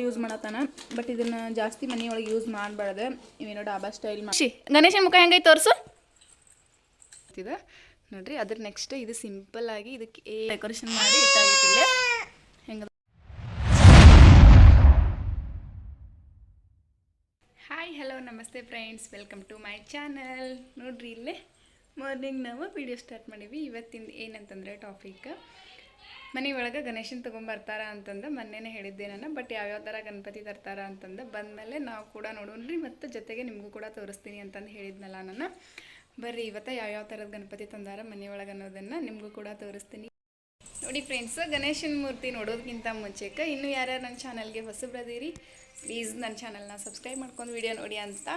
Use ಮಾಡತ್ತಾನ but ಇದನ್ನ ಜಾಸ್ತಿ ಮನೆಯೊಳಗೆ ಯೂಸ್ ಮಾಡಬಾರ್ದು. ಇವೇನೋ ಡಾಬಾ ಸ್ಟೈಲ್ ಮಾಡಿ ಗಣೇಶನ ಮುಖ ಹೆಂಗೈತೆ ತೋರಿಸು. ಇದೆ ನೋಡ್ರಿ ಅದ್ರ ನೆಕ್ಸ್ಟ್ ಇದು ಸಿಂಪಲ್ ಆಗಿ ಇದಕ್ಕೆ ಡೆಕೋರೇಷನ್ ಮಾಡಿ ಇಟ್ಟಾಗಿತ್ತಿಲ್ಲ ಹೆಂಗ ಹಾಯ್ ಹಲೋ ನಮಸ್ತೆ friends welcome to my channel ನೋಡ್ರಿ ಇಲ್ಲೇ ಮಾರ್ನಿಂಗ್ ನಾವು ವಿಡಿಯೋ ಸ್ಟಾರ್ಟ್ ಮಾಡೀವಿ ಇವತ್ತಿಂದ ಏನಂತಂದ್ರೆ ಟಾಪಿಕ್ ಮನೆ ಒಳಗೆ ಗಣೇಶನ ತೊಗೊಂಬರ್ತಾರ ಅಂತಂದು ಮೊನ್ನೆನೆ ಹೇಳಿದ್ದೆ ನಾನು. ಬಟ್ ಯಾವ್ಯಾವ ಥರ ಗಣಪತಿ ತರ್ತಾರ ಅಂತಂದು ಬಂದಮೇಲೆ ನಾವು ಕೂಡ ನೋಡೋಣ್ರಿ ಮತ್ತು ಜೊತೆಗೆ ನಿಮಗೂ ಕೂಡ ತೋರಿಸ್ತೀನಿ ಅಂತಂದು ಹೇಳಿದ್ನಲ್ಲ ನಾನು ಬರ್ರಿ, ಇವತ್ತು ಯಾವ್ಯಾವ ಥರದ ಗಣಪತಿ ತಂದಾರ ಮನೆ ಒಳಗೆ ಅನ್ನೋದನ್ನು ನಿಮಗೂ ಕೂಡ ತೋರಿಸ್ತೀನಿ. ನೋಡಿ ಫ್ರೆಂಡ್ಸ್ ಗಣೇಶನ ಮೂರ್ತಿ ನೋಡೋದಕ್ಕಿಂತ ಮುಂಚೆಗೆ ಇನ್ನೂ ಯಾರ್ಯಾರು ನನ್ನ ಚಾನಲ್ಗೆ ಹೊಸಬ್ರದೀರಿ ಪ್ಲೀಸ್ ನನ್ನ ಚಾನಲ್ನ ಸಬ್ಸ್ಕ್ರೈಬ್ ಮಾಡ್ಕೊಂಡು ವಿಡಿಯೋ ನೋಡಿ ಅಂತ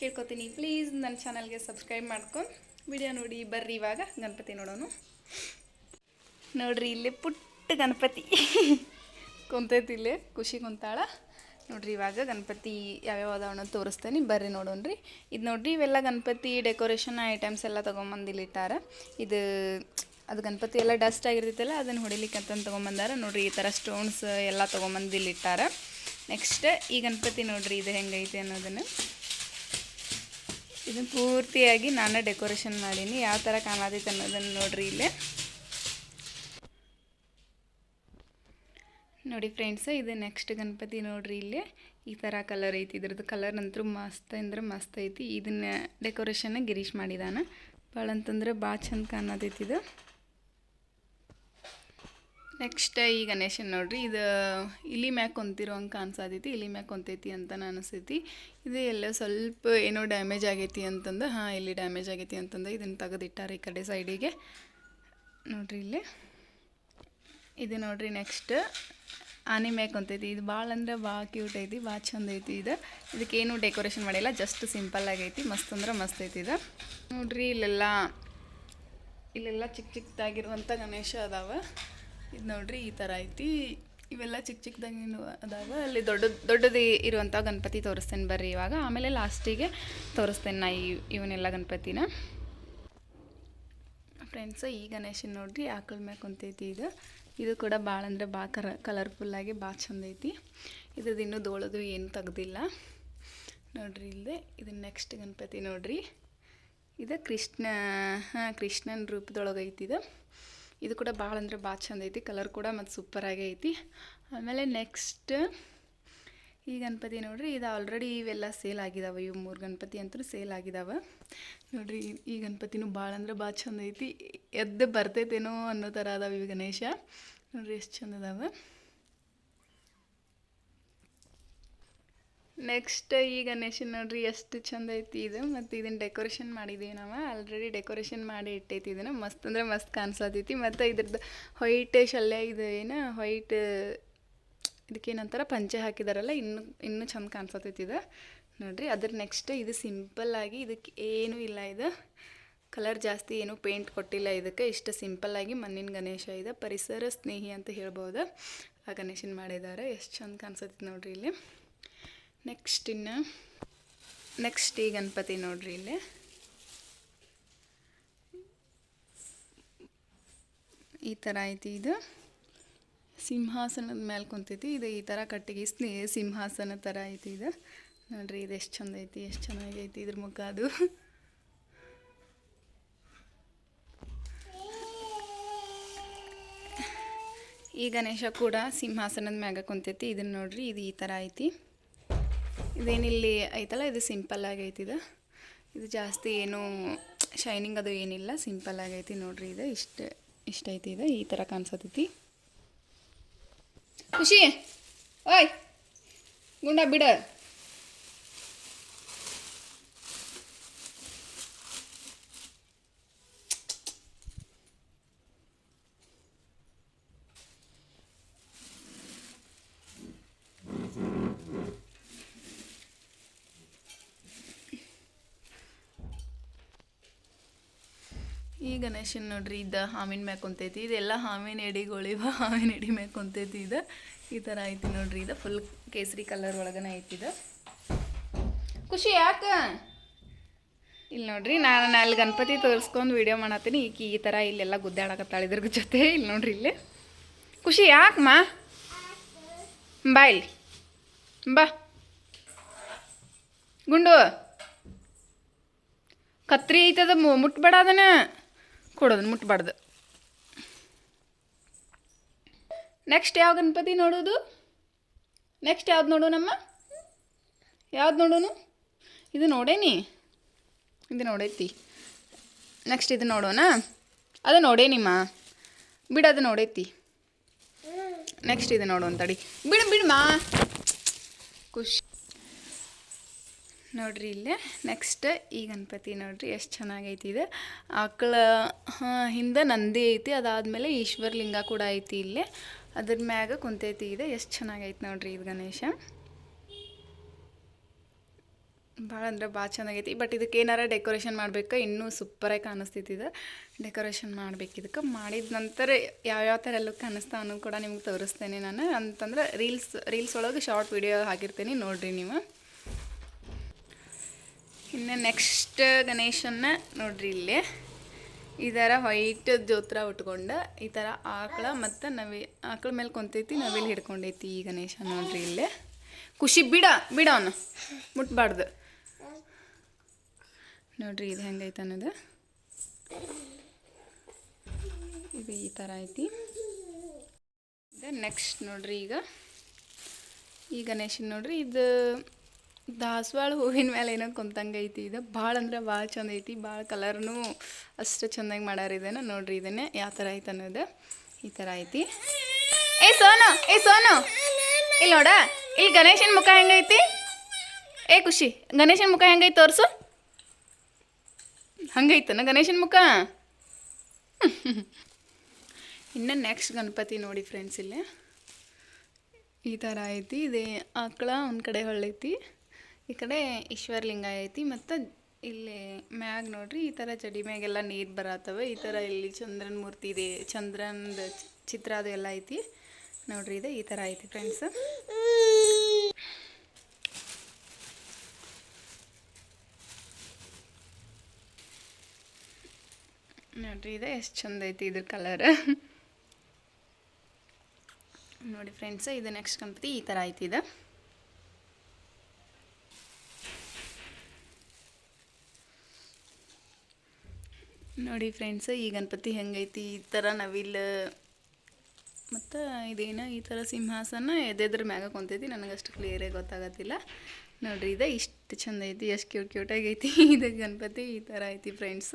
ಕೇಳ್ಕೊತೀನಿ. ಪ್ಲೀಸ್ ನನ್ನ ಚಾನಲ್ಗೆ ಸಬ್ಸ್ಕ್ರೈಬ್ ಮಾಡ್ಕೊಂಡು ವಿಡಿಯೋ ನೋಡಿ, ಬರ್ರಿ ಇವಾಗ ಗಣಪತಿ ನೋಡೋಣ ನೋಡ್ರಿ, ಇಲ್ಲಿ ಪುಟ್ಟ ಗಣಪತಿ. ಕುಂತೈತಿ ಇಲ್ಲಿ, ಖುಷಿ ಕುಂತಾಳ. ನೋಡ್ರಿ, ಇವಾಗ ಗಣಪತಿ ಯಾವ್ಯಾವ ಅದಾವನ್ನ ತೋರಿಸ್ತೇನೆ, ಬರ್ರಿ ನೋಡೋಣ್ರಿ. ಇದು ನೋಡ್ರಿ, ಇವೆಲ್ಲ ಗಣಪತಿ ಡೆಕೋರೇಷನ್ ಐಟಮ್ಸ್ ಎಲ್ಲ ತೊಗೊಂಬಂದು ಇಲ್ಲಿ ಇಟ್ಟಾರ. ಇದು, ಅದು ಗಣಪತಿ ಎಲ್ಲ ಡಸ್ಟ್ ಆಗಿರ್ತೈತಲ್ಲ, ಅದನ್ನು ಹೊಡಿಲಿಕ್ಕೆ ಅಂತಂದು ತೊಗೊಂಬಂದಾರ. ನೋಡ್ರಿ, ಈ ಥರ ಸ್ಟೋನ್ಸ್ ಎಲ್ಲ ತೊಗೊಂಬಂದು ಇಲ್ಲಿ ಇಟ್ಟಾರ. ನೆಕ್ಸ್ಟ್ ಈ ಗಣಪತಿ ನೋಡ್ರಿ, ಇದು ಹೆಂಗೈತೆ ಅನ್ನೋದನ್ನು. ಇದನ್ನು ಪೂರ್ತಿಯಾಗಿ ನಾನೇ ಡೆಕೋರೇಷನ್ ಮಾಡೀನಿ. ಯಾವ ಥರ ಕಾಣತೈತೆ ಅನ್ನೋದನ್ನು ನೋಡ್ರಿ ಇಲ್ಲೇ. ನೋಡಿ ಫ್ರೆಂಡ್ಸ್, ಇದು ನೆಕ್ಸ್ಟ್ ಗಣಪತಿ ನೋಡ್ರಿ ಇಲ್ಲಿ. ಈ ಥರ ಕಲರ್ ಐತಿ. ಇದ್ರದ್ದು ಕಲರ್ ಅಂತೂ ಮಸ್ತ್ ಅಂದ್ರೆ ಮಸ್ತ್ ಐತಿ. ಇದನ್ನ ಡೆಕೋರೇಷನ್ ಗಿರೀಶ್ ಮಾಡಿದಾನ. ಭಾಳ ಅಂತಂದ್ರೆ ಭಾಳ ಚಂದ ಕಾಣತೈತಿ ಇದು. ನೆಕ್ಸ್ಟ್ ಈ ಗಣೇಶನ್ ನೋಡ್ರಿ. ಇದು ಇಲಿ ಮ್ಯಾಕ್ ಕುಂತಿರೋ ಹಂಗೆ ಕಾಣಿಸತೈತಿ. ಇಲಿ ಮ್ಯಾಕ್ ಹೊಂತೈತಿ ಅಂತ ಅನಿಸ್ತೈತಿ ಇದು ಎಲ್ಲ ಸ್ವಲ್ಪ ಏನೋ ಡ್ಯಾಮೇಜ್ ಆಗೈತಿ ಅಂತಂದು, ಹಾಂ, ಇಲ್ಲಿ ಡ್ಯಾಮೇಜ್ ಆಗೈತಿ ಅಂತಂದು ಇದನ್ನು ತೆಗೆದಿಟ್ಟಾರೆ ಈ ಕಡೆ ಸೈಡಿಗೆ ನೋಡ್ರಿ ಇಲ್ಲಿ. ಇದು ನೋಡ್ರಿ ನೆಕ್ಸ್ಟ್ ಆನೆ ಮ್ಯಾಕ್ ಕುಂತೈತಿ ಇದು ಭಾಳ ಅಂದ್ರೆ ಭಾಳ ಕ್ಯೂಟ್ ಐತಿ ಭಾಳ ಚಂದ ಐತಿ ಇದು. ಇದಕ್ಕೇನು ಡೆಕೋರೇಷನ್ ಮಾಡಿಲ್ಲ ಜಸ್ಟ್ ಸಿಂಪಲ್ ಆಗೈತಿ ಮಸ್ತ್ ಅಂದ್ರೆ ಮಸ್ತ್ ಐತಿ ಇದು. ನೋಡ್ರಿ, ಇಲ್ಲೆಲ್ಲ ಇಲ್ಲೆಲ್ಲ ಚಿಕ್ಕ ಚಿಕ್ಕದಾಗಿರುವಂಥ ಗಣೇಶ ಅದಾವ. ಇದು ನೋಡ್ರಿ, ಈ ಥರ ಐತಿ. ಇವೆಲ್ಲ ಚಿಕ್ಕ ಚಿಕ್ಕದಾಗಿ ಅದಾವ. ಅಲ್ಲಿ ದೊಡ್ಡ, ದೊಡ್ಡದು ಇರುವಂಥ ಗಣಪತಿ ತೋರಿಸ್ತೇನೆ ಬರ್ರಿ ಇವಾಗ. ಆಮೇಲೆ ಲಾಸ್ಟಿಗೆ ತೋರಿಸ್ತೇನೆ ನಾ ಇವನ್ನೆಲ್ಲ ಗಣಪತಿನ. ಫ್ರೆಂಡ್ಸ್ ಈ ಗಣೇಶನ ನೋಡ್ರಿ, ಆಕಳ ಮ್ಯಾಗ ಕುಂತೈತಿ ಇದು. ಇದು ಕೂಡ ಭಾಳ ಅಂದರೆ ಭಾಳ ಕರ ಕಲರ್ಫುಲ್ಲಾಗಿ ಭಾಳ ಚಂದ ಐತಿ. ಇದ್ರದ್ದು ಇನ್ನೂ ದೋಳದು ಏನು ತೆಗ್ದಿಲ್ಲ. ನೋಡ್ರಿ ಇಲ್ಲದೆ ಇದು ನೆಕ್ಸ್ಟ್ ಗಣಪತಿ ನೋಡ್ರಿ. ಇದು ಕೃಷ್ಣ, ಹಾಂ, ಕೃಷ್ಣನ ರೂಪದೊಳಗೆ ಐತಿ ಇದು. ಇದು ಕೂಡ ಭಾಳ ಅಂದರೆ ಭಾಳ ಚಂದ ಐತಿ ಕಲರ್ ಕೂಡ ಮತ್ತು ಸೂಪರಾಗಿ ಐತಿ. ಆಮೇಲೆ ನೆಕ್ಸ್ಟ್ ಈ ಗಣಪತಿ ನೋಡ್ರಿ, ಇದು ಆಲ್ರೆಡಿ ಇವೆಲ್ಲ ಸೇಲ್ ಆಗಿದಾವೆ. ಇವು ಮೂರು ಗಣಪತಿ ಅಂತೂ ಸೇಲ್ ಆಗಿದಾವೆ. ನೋಡ್ರಿ, ಈ- ಗಣಪತಿನೂ ಭಾಳ ಅಂದ್ರೆ ಭಾಳ ಚಂದ ಐತಿ. ಎದ್ದು ಬರ್ತೈತೇನೋ ಅನ್ನೋ ಥರ ಅದಾವೆ ಇವು ಗಣೇಶ. ನೋಡ್ರಿ, ಎಷ್ಟು ಚಂದ ಅದಾವೆ. ನೆಕ್ಸ್ಟ್ ಈ ಗಣೇಶನ್ ನೋಡ್ರಿ, ಎಷ್ಟು ಚಂದ ಐತಿ ಇದು. ಮತ್ತು ಇದನ್ನ ಡೆಕೋರೇಷನ್ ಮಾಡಿದ್ದೀವಿ ನಾವು. ಆಲ್ರೆಡಿ ಡೆಕೋರೇಷನ್ ಮಾಡಿ ಇಟ್ಟೈತಿ ಇದನ್ನು. ಮಸ್ತ್ ಅಂದ್ರೆ ಮಸ್ತ್ ಕಾಣಿಸತೈತಿ. ಮತ್ತು ಇದ್ರದ್ದು ವೈಟ್ ಶಲ್ಯ ಇದು ಏನು? ವೈಟ್ ಇದಕ್ಕೇನಂತಾರ ಪಂಚೆ ಹಾಕಿದಾರಲ್ಲ, ಇನ್ನು, ಇನ್ನೂ ಚಂದ ಕಾಣಿಸತೈತಿ ಇದು ನೋಡ್ರಿ, ಅದ್ರ ನೆಕ್ಸ್ಟ್ ಇದು ಸಿಂಪಲ್ ಆಗಿ ಇದಕ್ಕೆ ಏನೂ ಇಲ್ಲ ಇದು. ಕಲರ್ ಜಾಸ್ತಿ ಏನೂ ಪೇಂಟ್ ಕೊಟ್ಟಿಲ್ಲ ಇದಕ್ಕೆ. ಇಷ್ಟು ಸಿಂಪಲ್ ಆಗಿ ಮಣ್ಣಿನ ಗಣೇಶ ಇದೆ. ಪರಿಸರ ಸ್ನೇಹಿ ಅಂತ ಹೇಳ್ಬೋದು. ಆ ಗಣೇಶನ ಮಾಡಿದ್ದಾರೆ ಎಷ್ಟು ಚಂದ ಕಾಣಿಸತೈತಿ ನೋಡ್ರಿ ಇಲ್ಲಿ. ನೆಕ್ಸ್ಟ್ ಇನ್ನು ನೆಕ್ಸ್ಟ್ ಈ ಗಣಪತಿ ನೋಡ್ರಿ ಇಲ್ಲಿ. ಈ ಥರ ಐತಿ ಇದು. ಸಿಂಹಾಸನದ ಮೇಲೆ ಕುಂತೈತಿ. ಇದು ಈ ಥರ ಕಟ್ಟಿಗೆ ಸ್ನೇ, ಸಿಂಹಾಸನ ಥರ ಐತಿ ಇದು. ನೋಡ್ರಿ ಇದು ಎಷ್ಟು ಚಂದ ಐತಿ, ಎಷ್ಟು ಚೆನ್ನಾಗೈತಿ ಇದ್ರ ಮುಖ ಅದು. ಈ ಗಣೇಶ ಕೂಡ ಸಿಂಹಾಸನದ ಮ್ಯಾಗ ಕುಂತೈತಿ. ಇದನ್ನ ನೋಡ್ರಿ ಇದು ಈ ಥರ ಐತಿ. ಇದೇನಿಲ್ಲಿ ಐತಲ್ಲ, ಇದು ಸಿಂಪಲ್ ಆಗೈತಿ ಇದು. ಇದು ಜಾಸ್ತಿ ಏನು ಶೈನಿಂಗ್ ಅದು ಏನಿಲ್ಲ, ಸಿಂಪಲ್ ಆಗೈತಿ ನೋಡ್ರಿ ಇದು. ಇಷ್ಟ ಇಷ್ಟ ಐತಿ ಇದು, ಈ ಥರ ಕಾಣಿಸತೈತಿ. ಖುಷಿ. ಓಯ್ ಗುಂಡ ಬಿಡ. ಈ ಗಣೇಶನ್ ನೋಡ್ರಿ ಇದು ಹಾವಿನ ಮ್ಯಾಗ ಕುಂತೈತಿ. ಇದೆಲ್ಲ ಹಾವಿನ ಎಡಿಗಳಿವ, ಹಾವಿನ ಎಡಿ ಮ್ಯಾಗ ಕುಂತೈತಿ ಇದು. ಈ ಥರ ಐತಿ ನೋಡ್ರಿ ಇದು. ಫುಲ್ ಕೇಸರಿ ಕಲರ್ ಒಳಗನ ಐತಿ ಇದು. ಖುಷಿ ಯಾಕ? ಇಲ್ಲಿ ನೋಡ್ರಿ, ನಾನು ಅಲ್ಲಿ ಗಣಪತಿ ತೋರಿಸ್ಕೊಂಡು ವಿಡಿಯೋ ಮಾಡತ್ತೀನಿ. ಈಕಿ ಈ ಥರ ಇಲ್ಲೆಲ್ಲ ಗುದ್ದಾಡಕತ್ತಾಳ ಇದ್ರ ಜೊತೆ. ಇಲ್ಲಿ ನೋಡ್ರಿ ಇಲ್ಲಿ. ಖುಷಿ ಯಾಕಮ್ಮ ಬಾಯ್ ಬಾ ಗುಂಡು. ಕತ್ರಿ ಐತದ ಮುಟ್ಬೇಡ ಅದನ್ನ. ಕೊಡೋದು ಮುಟ್ಬಾರ್ದು. ನೆಕ್ಸ್ಟ್ ಯಾವ ಗಣಪತಿ ನೋಡೋದು? ನೆಕ್ಸ್ಟ್ ಯಾವ್ದು ನೋಡೋಣಮ್ಮ ಯಾವ್ದು ನೋಡೋನು ಇದು ನೋಡೇನಿ. ಇದು ನೋಡೈತಿ. ನೆಕ್ಸ್ಟ್ ಇದು ನೋಡೋಣ. ಅದು ನೋಡೇನಿಮ್ಮ. ಬಿಡು, ಅದು ನೋಡೈತಿ. ನೆಕ್ಸ್ಟ್ ಇದು ನೋಡೋಣ ತಡಿ. ಬಿಡು ಬಿಡಮ್ಮ ಖುಷಿ. ನೋಡ್ರಿ ಇಲ್ಲೇ. ನೆಕ್ಸ್ಟ್ ಈ ಗಣಪತಿ ನೋಡ್ರಿ ಎಷ್ಟು ಚೆನ್ನಾಗೈತಿ ಇದು. ಆಕಳ ಹಿಂದೆ ನಂದಿ ಐತಿ, ಅದಾದಮೇಲೆ ಈಶ್ವರ ಲಿಂಗ ಕೂಡ ಐತಿ ಇಲ್ಲಿ. ಅದ್ರ ಮ್ಯಾಗ ಕುಂತೈತಿ ಇದೆ. ಎಷ್ಟು ಚೆನ್ನಾಗೈತಿ ನೋಡ್ರಿ ಇದು ಗಣೇಶ. ಭಾಳ ಅಂದ್ರೆ ಭಾಳ ಚೆನ್ನಾಗೈತಿ. ಬಟ್ ಇದಕ್ಕೆ ಏನಾರ ಡೆಕೋರೇಷನ್ ಮಾಡ್ಬೇಕು? ಇನ್ನೂ ಸೂಪರಾಗಿ ಇದು. ಡೆಕೋರೇಷನ್ ಮಾಡ್ಬೇಕು ಇದಕ್ಕೆ. ಮಾಡಿದ ನಂತರ ಯಾವ್ಯಾವ ಥರ ಎಲ್ಲ ಕಾಣಿಸ್ತಾ ಅನ್ನೋದು ಕೂಡ ನಿಮ್ಗೆ ತೋರಿಸ್ತೇನೆ ನಾನು. ಅಂತಂದ್ರೆ ರೀಲ್ಸ್ ರೀಲ್ಸ್ ಒಳಗೆ ಶಾರ್ಟ್ ವಿಡಿಯೋ ಹಾಕಿರ್ತೀನಿ. ನೋಡಿರಿ ನೀವು. ಇನ್ನು ನೆಕ್ಸ್ಟ್ ಗಣೇಶನ್ನ ನೋಡ್ರಿ ಇಲ್ಲಿ. ಈ ಥರ ವೈಟ್ ಜೋತ್ರ ಉಟ್ಕೊಂಡು, ಈ ಥರ ಆಕಳ ಮತ್ತು ನವಿ, ಆಕಳ ಮೇಲೆ ಕುಂತೈತಿ, ನವಿಲ್ ಹಿಡ್ಕೊಂಡೈತಿ ಈ ಗಣೇಶ ನೋಡ್ರಿ ಇಲ್ಲೇ. ಖುಷಿ, ಬಿಡ ಬಿಡ ಅವನು, ಮುಟ್ಬಾರ್ದು. ನೋಡ್ರಿ ಇದು ಹೆಂಗೈತೆ ಅನ್ನೋದು. ಇದು ಈ ಥರ ಐತಿ. ನೆಕ್ಸ್ಟ್ ನೋಡ್ರಿ ಈಗ. ಈ ಗಣೇಶನ ನೋಡ್ರಿ ಇದು ದಾಸವಾಳ ಹೂವಿನ ಮೇಲೆ ಏನೋ ಕುಂತಂಗೆ ಐತಿ. ಇದು ಭಾಳ ಅಂದ್ರೆ ಭಾಳ ಚಂದ ಐತಿ. ಭಾಳ ಕಲರ್ನು ಅಷ್ಟು ಚೆಂದಾಗಿ ಮಾಡ್ಯಾರ ಇದನ್ನ. ನೋಡ್ರಿ ಇದನ್ನೇ ಯಾವ ಥರ ಐತೆ ಅನ್ನೋದು. ಈ ಥರ ಐತಿ. ಏ ಸೋನು ಏ ಸೋನು. ಇಲ್ಲಿ ನೋಡ ಇಲ್ಲಿ ಗಣೇಶನ ಮುಖ ಹೆಂಗೈತಿ ಏ ಖುಷಿ, ಗಣೇಶನ ಮುಖ ಹೆಂಗೈತಿ ತೋರಿಸು. ಹಂಗೈತನ ಗಣೇಶನ ಮುಖ? ಇನ್ನು ನೆಕ್ಸ್ಟ್ ಗಣಪತಿ ನೋಡಿ ಫ್ರೆಂಡ್ಸ್ ಇಲ್ಲಿ. ಈ ಥರ ಐತಿ. ಇದೇ ಆಕಳ ಒಂದು ಕಡೆ ಹೊಳ್ಳೈತಿ ಈ ಕಡೆ ಈಶ್ವರಲಿಂಗ ಐತಿ ಮತ್ತು ಇಲ್ಲಿ ಮ್ಯಾಗ ನೋಡ್ರಿ ಈ ಥರ ಚಡಿ ಮ್ಯಾಗೆಲ್ಲ ನೀರು ಬರತ್ತವೆ. ಈ ಥರ ಇಲ್ಲಿ ಚಂದ್ರನ ಮೂರ್ತಿ ಇದೆ, ಚಂದ್ರನದ ಚಿತ್ರ ಅದು ಎಲ್ಲ ಐತಿ. ನೋಡ್ರಿ ಇದೆ, ಈ ಥರ ಐತಿ ಫ್ರೆಂಡ್ಸ್ ನೋಡ್ರಿ ಇದೆ, ಎಷ್ಟು ಚಂದ ಐತಿ ಇದ್ರ ಕಲರ್ ನೋಡಿ ಫ್ರೆಂಡ್ಸ್ ಇದು ನೆಕ್ಸ್ಟ್ ಗಣಪತಿ, ಈ ಥರ ಐತಿ ಇದು. ನೋಡಿ ಫ್ರೆಂಡ್ಸ್ ಈ ಗಣಪತಿ ಹೆಂಗೈತಿ, ಈ ಥರ ನವಿಲ್, ಮತ್ತು ಇದೇನು, ಈ ಥರ ಸಿಂಹಾಸನ ಎದೆದ್ರ ಮ್ಯಾಗ ಕುಂತೈತಿ ನನಗೆ ಅಷ್ಟು ಕ್ಲಿಯರಾಗಿ ಗೊತ್ತಾಗತ್ತಿಲ್ಲ. ನೋಡ್ರಿ, ಇದು ಇಷ್ಟು ಚಂದ ಐತಿ, ಎಷ್ಟು ಕ್ಯೂಟ್ ಕ್ಯೂಟಾಗಿ ಐತಿ ಇದು ಗಣಪತಿ, ಈ ಥರ ಐತಿ ಫ್ರೆಂಡ್ಸ್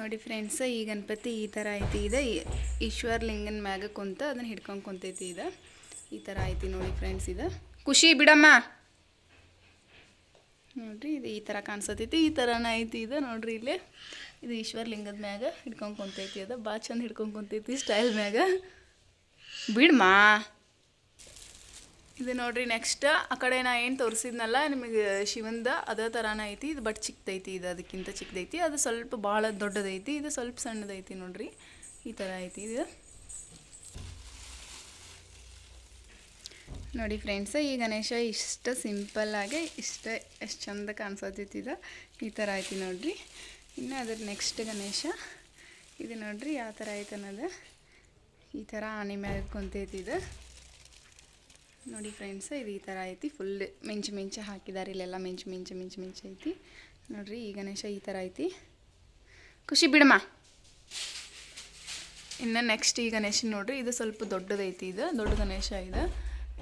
ನೋಡಿ ಫ್ರೆಂಡ್ಸ್ ಈ ಗಣಪತಿ ಈ ಥರ ಐತಿ. ಇದೆ. ಈಶ್ವರ್ ಲಿಂಗನ ಮ್ಯಾಗ ಕುಂತ ಅದನ್ನ ಹಿಡ್ಕೊಂಡು ಕುಂತೈತಿ ಇದು. ಈ ಥರ ಐತಿ ನೋಡಿ ಫ್ರೆಂಡ್ಸ್ ಇದು. ಖುಷಿ ಬಿಡಮ್ಮ. ನೋಡ್ರಿ ಇದು ಈ ಥರ ಕಾಣಿಸತೈತಿ. ಈ ಥರನ ಐತಿ ಇದು ನೋಡ್ರಿ ಇಲ್ಲಿ. ಇದು ಈಶ್ವರ ಲಿಂಗದ ಮ್ಯಾಗ ಹಿಡ್ಕೊಂಡು ಕುಂತೈತಿ ಅದು. ಭಾಳ ಚಂದ ಹಿಡ್ಕೊಂಡು ಕುಂತೈತಿ ಸ್ಟೈಲ್ ಮ್ಯಾಗ. ಬಿಡ್ಮಾ. ಇದು ನೋಡ್ರಿ ನೆಕ್ಸ್ಟ್ ಆ ಕಡೆ ನಾ ಏನು ತೋರಿಸಿದ್ನಲ್ಲ, ನಿಮಗೆ ಶಿವಂದ, ಅದೇ ಥರನ ಐತಿ, ಇದು ಬಟ್ ಚಿಕ್ಕದೈತಿ ಇದು ಅದಕ್ಕಿಂತ ಚಿಕ್ಕದೈತಿ ಅದು ಸ್ವಲ್ಪ ಭಾಳ ದೊಡ್ಡದೈತಿ, ಇದು ಸ್ವಲ್ಪ ಸಣ್ಣದೈತಿ ನೋಡ್ರಿ, ಈ ಥರ ಐತಿ ಇದು. ನೋಡಿ ಫ್ರೆಂಡ್ಸ್ ಈ ಗಣೇಶ ಇಷ್ಟು ಆಗಿ ಇಷ್ಟ, ಎಷ್ಟು ಚಂದ ಕಾಣಿಸತೈತಿ ಇದು. ಈ ಥರ ಐತಿ ನೋಡ್ರಿ. ಇನ್ನು ಅದ್ರ ನೆಕ್ಸ್ಟ್ ಗಣೇಶ, ಇದು ನೋಡ್ರಿ, ಯಾವ ಥರ ಐತೆ ಅನ್ನೋದು ಈ ಥರ ಆನೆ ಮ್ಯಾಗ ಕುಂತೈತಿ ಇದು. ನೋಡಿ ಫ್ರೆಂಡ್ಸ್ ಇದು ಈ ಥರ ಐತಿ. ಫುಲ್ ಮಿಂಚು ಮಿಂಚು ಹಾಕಿದ್ದಾರೆ ಇಲ್ಲೆಲ್ಲ ಮಿಂಚು ಮಿಂಚು ಮಿಂಚು ಮಿಂಚು ಐತಿ. ನೋಡ್ರಿ ಈ ಗಣೇಶ ಈ ಥರ ಐತಿ. ಖುಷಿ ಬಿಡಮ್ಮ. ಇನ್ನು ನೆಕ್ಸ್ಟ್ ಈ ಗಣೇಶ ನೋಡ್ರಿ, ಇದು ಸ್ವಲ್ಪ ದೊಡ್ಡದೈತಿ ಇದು. ದೊಡ್ಡ ಗಣೇಶ ಇದು.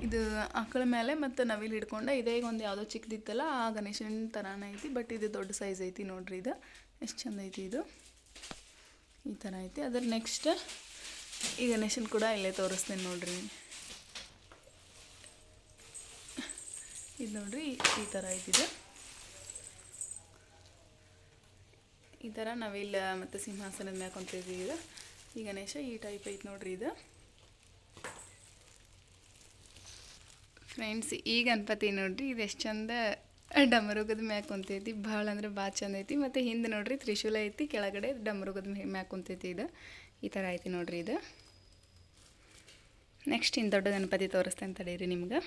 ಇದು ಆಕಳ ಮೇಲೆ ಮತ್ತು ನವಿಲು ಹಿಡ್ಕೊಂಡು ಇದೇ ಒಂದು ಯಾವುದೋ ಚಿಕ್ಕದಿತ್ತಲ್ಲ, ಆ ಗಣೇಶನ ಥರನೇ ಐತಿ. ಬಟ್ ಇದು ದೊಡ್ಡ ಸೈಜ್ ಐತಿ ನೋಡ್ರಿ ಇದು. ಎಷ್ಟು ಚಂದ ಐತಿ ಇದು. ಈ ಥರ ಐತಿ. ಅದ್ರ ನೆಕ್ಸ್ಟ್ ಈ ಗಣೇಶನ ಕೂಡ ಇಲ್ಲೇ ತೋರಿಸ್ತೇನೆ ನೋಡ್ರಿ. ಇದು ನೋಡ್ರಿ ಈ ಥರ ಇದ್ದಿದೆ. ಈ ಥರ ನಾವಿಲ್ಲ ಮತ್ತು ಸಿಂಹಾಸನದ ಮ್ಯಾಕ್ ಕುಂತಿದ್ದೀವಿ ಇದು ಈ ಗಣೇಶ ಈ ಟೈಪ್ ಐತೆ ನೋಡ್ರಿ ಇದು. ಫ್ರೆಂಡ್ಸ್ ಈ ಗಣಪತಿ ನೋಡ್ರಿ ಇದು ಎಷ್ಟು ಚಂದ ಡಮರುಗದ ಮ್ಯಾಕ್ ಕುಂತೈತಿ. ಭಾಳ ಅಂದ್ರೆ ಭಾಳ ಚಂದ ಐತಿ. ಮತ್ತು ಹಿಂದೆ ನೋಡ್ರಿ ತ್ರಿಶೂಲ ಐತಿ, ಕೆಳಗಡೆ ಡಮರುಗದ ಮ್ಯಾಕ್ ಕುಂತೈತಿ ಇದು. ಈ ಥರ ಐತಿ ನೋಡ್ರಿ ಇದು. ನೆಕ್ಸ್ಟ್ ಇನ್ನು ದೊಡ್ಡ ಗಣಪತಿ ತೋರಿಸ್ತೇನೆ ತಡೀರಿ ನಿಮ್ಗೆ.